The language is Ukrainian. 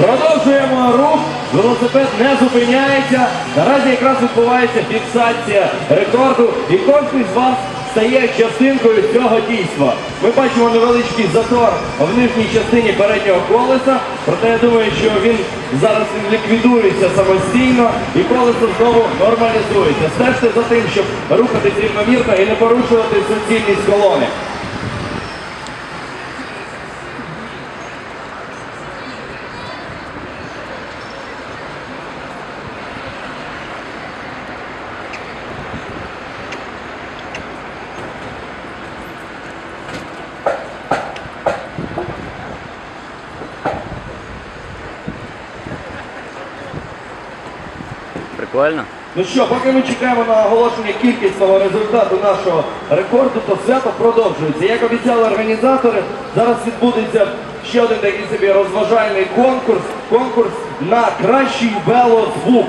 Продовжуємо рух. Велосипед не зупиняється. Наразі якраз відбувається фіксація рекорду. І кожен з вас стає частинкою цього дійства. Ми бачимо невеличкий затор в нижній частині переднього колеса. Проте я думаю, що він зараз ліквідується самостійно і колесо знову нормалізується. Стежте за тим, щоб рухатись рівномірно і не порушувати суцільність колони. Прикольно. Ну що, поки ми чекаємо на оголошення кількісного результату нашого рекорду, то свято продовжується. Як обіцяли організатори, зараз відбудеться ще один такий собі розважальний конкурс. Конкурс на кращий велозвук.